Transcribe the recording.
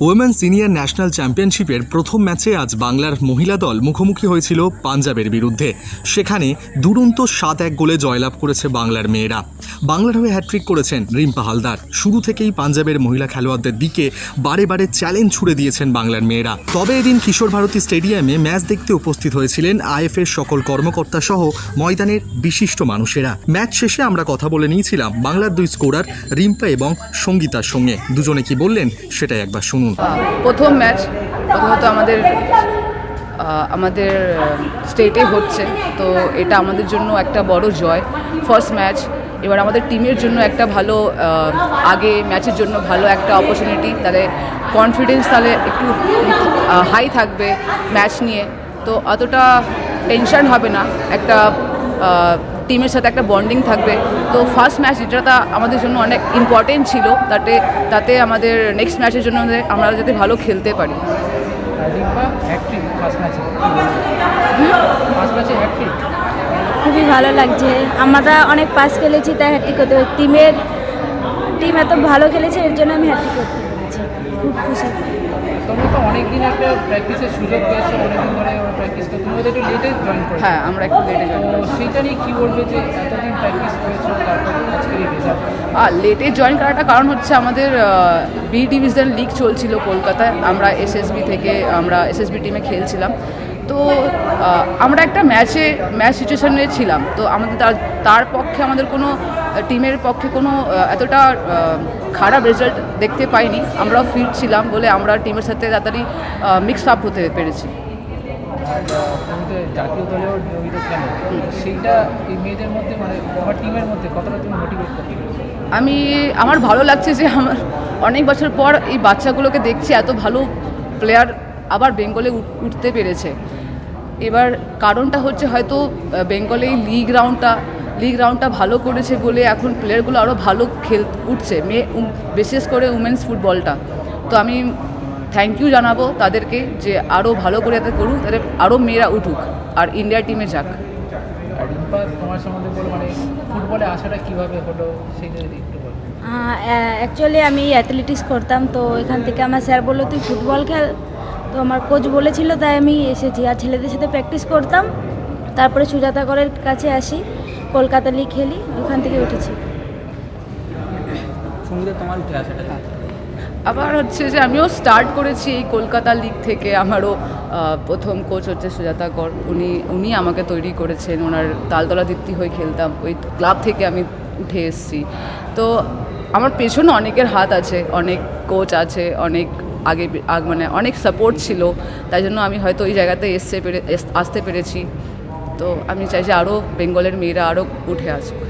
Women senior national চ্যাম্পিয়নশিপের প্রথম ম্যাচে আজ বাংলার মহিলা দল মুখোমুখি হয়েছিল পাঞ্জাবের বিরুদ্ধে। সেখানে দুরন্ত সাত এক গোলে জয়লাভ করেছে বাংলার মেয়েরা। বাংলার হয়ে হ্যাট্রিক করেছেন রিম্পা হালদার। শুরু থেকেই পাঞ্জাবের মহিলা খেলোয়াড়দের দিকে বারে বারে চ্যালেঞ্জ ছুড়ে দিয়েছেন বাংলার মেয়েরা। তবে এদিন কিশোর ভারতী স্টেডিয়ামে ম্যাচ দেখতে উপস্থিত হয়েছিলেন আইএফের সকল কর্মকর্তা সহ ময়দানের বিশিষ্ট মানুষেরা। ম্যাচ শেষে আমরা কথা বলে নিয়েছিলাম বাংলার দুই স্কোরার রিম্পা এবং সঙ্গীতার সঙ্গে। দুজনে কি বললেন সেটাই একবার শুনুন। প্রথম ম্যাচ, প্রথমত আমাদের আমাদের স্টেটে হচ্ছে। তো এটা আমাদের জন্য একটা বড় জয়। ফার্স্ট ম্যাচ এবার আমাদের টিমের জন্য একটা ভালো আগে ম্যাচের জন্য ভালো একটা অপরচুনিটি তাহলে কনফিডেন্স তাহলে একটু হাই থাকবে ম্যাচ নিয়ে। তো অতটা টেনশন হবে না। একটা টিমের সাথে একটা বন্ডিং থাকবে। তো ফার্স্ট ম্যাচ যেটা আমাদের জন্য অনেক ইম্পর্টেন্ট ছিল, তাতে তাতে আমাদের নেক্সট ম্যাচের জন্য আমরা যাতে ভালো খেলতে পারি। খুবই ভালো লাগছে। আমরা অনেক পাস খেলেছি, তাই হ্যাট্রিক করতে টিমের টিম এত ভালো খেলেছে, এর জন্য আমি হ্যাট্রিক করতে পেরেছি খুব খুশি। তোমরা তো একটা প্র্যাকটিসের সুযোগ পেয়েছ অনেকদিন ধরে প্র্যাকটিস করতে তুমি একটু লেটে জয়েন করো হ্যাঁ আমরা একটু লেটে নিয়ে কী বলবে যে এতদিন প্র্যাকটিস করেছ তারপর আজকের এই রেজাল্ট আর লেটে জয়েন করাটা কারণ হচ্ছে আমাদের বি ডিভিশন লিগ চলছিল কলকাতায়। আমরা এসএসবি থেকে আমরা এসএসবি টিমে খেলছিলাম। তো আমরা একটা ম্যাচে ম্যাচ সিচুয়েশনে ছিলাম। তো আমাদের তার পক্ষে আমাদের কোনো টিমের পক্ষে কোনো এতটা খারাপ রেজাল্ট দেখতে পাইনি। আমরাও ফিট ছিলাম বলে আমরা টিমের সাথে তাড়াতাড়ি মিক্স আপ হতে পেরেছি। আমার আমি, আমার ভালো লাগছে যে আমার, অনেক বছর পর এই বাচ্চাগুলোকে দেখছি, এত ভালো প্লেয়ার আবার বেঙ্গলে উঠতে পেরেছে। এবার কারণটা হচ্ছে হয়তো বেঙ্গলে এই লিগ রাউন্ডটা লিগ রাউন্ডটা ভালো করেছে বলে এখন প্লেয়ারগুলো আরও ভালো খেল উঠছে মেয়ে বিশেষ করে উমেন্স ফুটবলটা তো আমি থ্যাংক ইউ জানাব তাদেরকে যে আরও ভালো করে যাতে করুক তাদের আরও মেয়েরা উঠুক আর ইন্ডিয়া টিমে যাক। আর তোমার সম্বন্ধে বলো মানে ফুটবলে আসাটা কীভাবে হলো সেইটা যদি একটু বলো। অ্যাকচুয়ালি আমি অ্যাথলেটিক্স করতাম তো এখান থেকে আমার স্যার বলল তুই ফুটবল খেল। তো আমার কোচ বলেছিল তাই আমি এসেছি। আর ছেলেদের সাথে প্র্যাকটিস করতাম তারপরে সুজাতা করের কাছে আসি। কলকাতা লিগ খেলি ওখান থেকে উঠেছি। তোমার উঠে আসাটা আবার হচ্ছে যে আমিও স্টার্ট করেছি এই কলকাতা লিগ থেকে। আমারও প্রথম কোচ হচ্ছে সুজাতা কর। উনি উনি আমাকে তৈরি করেছেন। ওনার তালতলা দীপ্তি হয়ে খেলতাম। ওই ক্লাব থেকে আমি উঠে এসেছি। তো আমার পেছনে অনেকের হাত আছে অনেক কোচ আছে অনেক আগে মানে অনেক সাপোর্ট ছিল। তাই জন্য আমি হয়তো ওই জায়গাতে এসছে পেরে আসতে পেরেছি। তো আমি চাই যে আরও বেঙ্গলের মেয়েরা আরও উঠে আসুক।